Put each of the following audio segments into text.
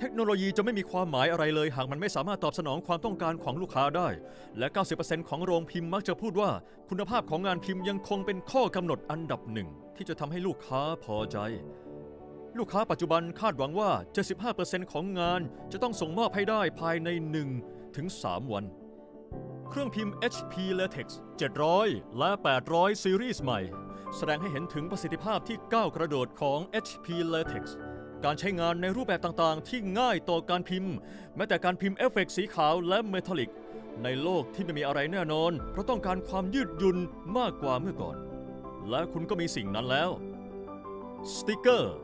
เทคโนโลยีจะไม่มีความหมายอะไรเลย หากมันไม่สามารถตอบสนองความต้องการของลูกค้าได้ และ 90%ของโรงพิมพ์มักจะพูดว่า คุณภาพของงานพิมพ์ยังคงเป็นข้อกำหนดอันดับหนึ่ง ที่จะทำให้ลูกค้าพอใจ ลูกค้าปัจจุบันคาดหวังว่า 75%ของงานจะต้องส่งมอบให้ได้ภายใน 1 ถึง 3 วัน เครื่องพิมพ์ HP Latex 700 และ 800 ซีรีส์ใหม่ แสดงให้เห็นถึงประสิทธิภาพที่ก้าวกระโดดของ HP Latex การใช้งานในรูปแบบต่างๆ ที่ง่ายต่อการพิมพ์ แม้แต่การพิมพ์เอฟเฟกต์สีขาวและเมทัลลิก ในโลกที่ไม่มีอะไรแน่นอนเพราะต้องการความยืดหยุ่นมากกว่าเมื่อก่อน และคุณก็มีสิ่งนั้นแล้ว สติกเกอร์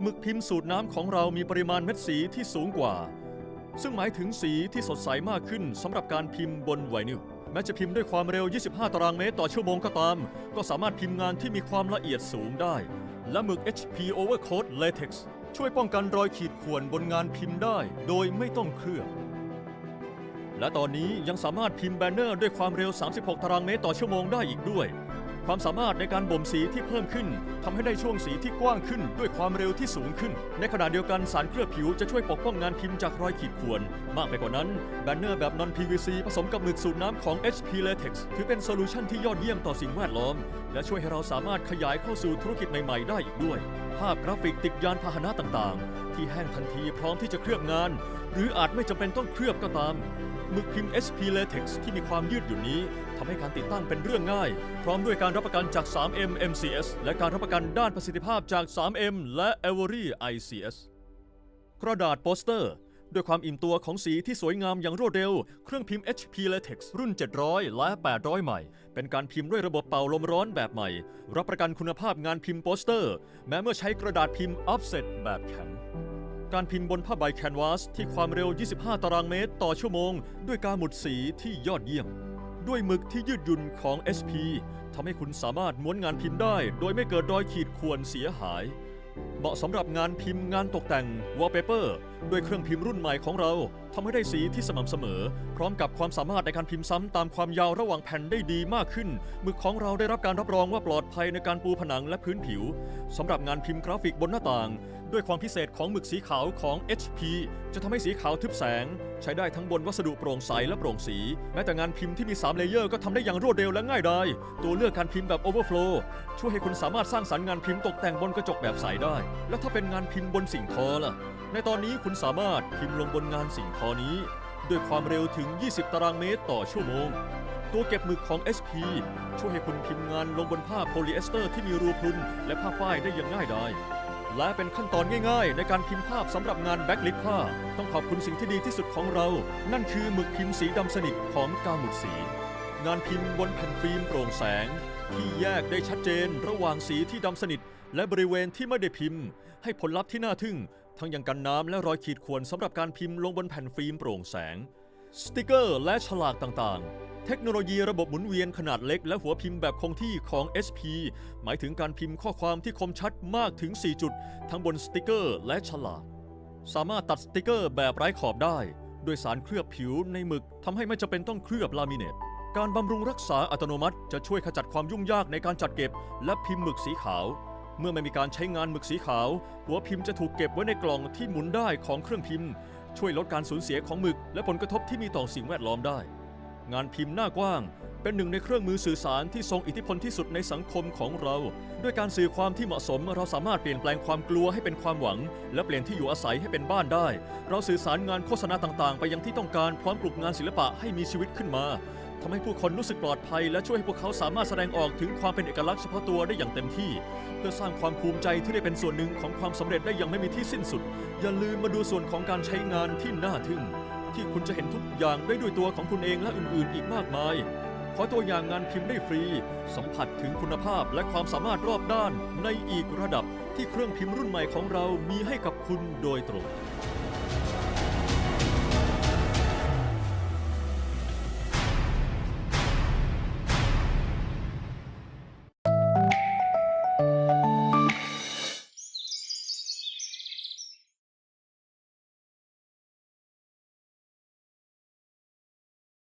หมึกพิมพ์สูตรน้ำของเรามีปริมาณเม็ดสีที่สูงกว่า ซึ่งหมายถึงสีที่สดใสมากขึ้นสำหรับการพิมพ์บนไวนิลแม้จะพิมพ์ด้วยความเร็ว 25 ตารางเมตรต่อชั่วโมงก็ตาม ก็สามารถพิมพ์งานที่มีความละเอียดสูงได้ และหมึก HP Overcoat Latex ช่วยป้องกันรอยขีดข่วนบนงานพิมพ์ได้โดยไม่ต้องเคลือบ และตอนนี้ยังสามารถพิมพ์แบนเนอร์ด้วยความเร็ว 36 ตารางเมตรต่อชั่วโมงได้อีกด้วย ความสามารถในการบ่มสีที่เพิ่มขึ้นทำให้ได้ช่วงสีที่กว้างขึ้น ด้วยความเร็วที่สูงขึ้น ในขณะเดียวกันสารเคลือบผิวจะช่วยปกป้องงานพิมพ์จากรอยขีดข่วน มากไปกว่านั้น แบนเนอร์แบบ non PVC ผสมกับหมึกสูตรน้ำของ HP Latex ถือเป็นโซลูชันที่ยอดเยี่ยมต่อสิ่งแวดล้อม และช่วยให้เราสามารถขยายเข้าสู่ธุรกิจใหม่ๆ ได้อีกด้วย ภาพกราฟิกติดยานพาหนะต่างๆที่แห้งทันทีพร้อมที่จะเคลือบงาน หรืออาจไม่จำเป็นต้องเคลือบก็ตามหมึกพิมพ์ SP Latex ที่มีความยืดหยุ่นนี้ทำให้การติดตั้งเป็นเรื่องง่าย พร้อมด้วยการรับประกันจาก 3M MCS และการรับประกันด้านประสิทธิภาพจาก 3M และ Avery ICS กระดาษโปสเตอร์ ด้วยความอิ่มตัวของสีที่สวยงามอย่างรวดเร็ว เครื่องพิมพ์ HP Latex รุ่น 700 และ 800 ใหม่ เป็นการพิมพ์ด้วยระบบเป่าลมร้อนแบบใหม่ รับประกันคุณภาพงานพิมพ์โปสเตอร์ แม้เมื่อใช้กระดาษพิมพ์ offset แบบแข็ง การพิมพ์บนผ้าใบแคนวาสที่ความเร็ว 25 ตารางเมตรต่อชั่วโมง ด้วยการหมุดสีที่ยอดเยี่ยม ด้วยหมึกที่ยืดหยุ่นของ SP ทำให้คุณสามารถม้วนงานพิมพ์ได้ โดยไม่เกิดรอยขีดข่วนเสียหาย เหมาะสำหรับงานพิมพ์งานตกแต่ง wallpaper ด้วยเครื่องพิมพ์รุ่นใหม่ของเราทำให้ได้สีที่สม่ำเสมอ พร้อมกับความสามารถในการพิมพ์ซ้ำตามความยาวระหว่างแผ่นได้ดีมากขึ้นหมึกของเราได้รับการรับรองว่าปลอดภัยในการปูผนังและพื้นผิวสำหรับงานพิมพ์กราฟิกบนหน้าต่าง ด้วยความพิเศษของหมึกสีขาวของ HP จะทำให้สีขาวทึบแสง ใช้ได้ทั้งบนวัสดุโปร่งใสและโปร่งสี แม้แต่งานพิมพ์ที่มี 3 เลเยอร์ก็ทำได้อย่างรวดเร็วและง่ายดายตัวเลือกการพิมพ์แบบ Overflow ช่วยให้คุณสามารถสร้างสรรค์งานพิมพ์ตกแต่งบนกระจกแบบใสได้ แล้วถ้าเป็นงานพิมพ์บนสิ่งทอล่ะ ในตอนนี้คุณสามารถพิมพ์ลงบนงานสิ่งทอนี้ ด้วยความเร็วถึง 20 ตารางเมตรต่อชั่วโมงตัวเก็บหมึกของ SP ช่วยให้คุณพิมพ์งานลงบนผ้าโพลีเอสเตอร์ที่มีรูพรุนและผ้าฝ้ายได้อย่างง่ายดาย และเป็นขั้นตอนง่ายๆ ในการพิมพ์ภาพสำหรับงานแบ็กลิทผ้า ต้องขอบคุณสิ่งที่ดีที่สุดของเรา นั่นคือหมึกพิมพ์สีดำสนิทของกาหมุดสี งานพิมพ์บนแผ่นฟิล์มโปร่งแสง ที่แยกได้ชัดเจนระหว่างสีที่ดำสนิท และบริเวณที่ไม่ได้พิมพ์ ให้ผลลัพธ์ที่น่าทึ่ง ทั้งยังกันน้ำและรอยขีดข่วนสำหรับการพิมพ์ลงบนแผ่นฟิล์มโปร่งแสง สติกเกอร์และฉลากต่างๆ เทคโนโลยีระบบหมุนเวียนขนาดเล็กและหัวพิมพ์แบบคงที่ของ SP หมายถึงการพิมพ์ข้อความที่คมชัดมากถึง 4 จุด ทั้งบนสติกเกอร์และฉลากสามารถตัดสติกเกอร์แบบไร้ขอบได้ด้วยสารเคลือบผิวในหมึกทำให้ไม่จำเป็นต้องเคลือบลามิเนต การบำรุงรักษาอัตโนมัติจะช่วยขจัดความยุ่งยากในการจัดเก็บ และพิมพ์หมึกสีขาว เมื่อไม่มีการใช้งานหมึกสีขาว หัวพิมพ์จะถูกเก็บไว้ในกล่องที่หมุนได้ของเครื่องพิมพ์ ช่วยลดการสูญเสียของหมึก และผลกระทบที่มีต่อสิ่งแวดล้อมได้ งานพิมพ์หน้ากว้าง เป็นหนึ่งในเครื่องมือสื่อสารที่ทรงอิทธิพลที่สุดในสังคมของเรา ด้วยการสื่อความที่เหมาะสม เราสามารถเปลี่ยนแปลงความกลัวให้เป็นความหวัง และเปลี่ยนที่อยู่อาศัยให้เป็นบ้านได้ เราสื่อสารงานโฆษณาต่างๆ ไปยังที่ต้องการพร้อมปลุกงานศิลปะให้มีชีวิตขึ้นมาทำให้ผู้คนรู้สึกปลอดภัย และช่วยให้พวกเขาสามารถแสดงออกถึงความเป็นเอกลักษณ์เฉพาะตัวได้อย่างเต็มที่ เพื่อสร้างความภูมิใจที่ได้เป็นส่วนหนึ่งของความสำเร็จได้อย่างไม่มีที่สิ้นสุด อย่าลืมมาดูส่วนของการใช้งานที่น่าทึ่ง ที่คุณจะเห็นทุกอย่างได้ด้วยตัวของคุณเองและอื่นๆ อีกมากมาย ขอตัวอย่างงานพิมพ์ได้ฟรี สัมผัสถึงคุณภาพและความสามารถรอบด้านในอีกระดับที่เครื่องพิมพ์รุ่นใหม่ของเรามีให้กับคุณโดยตรง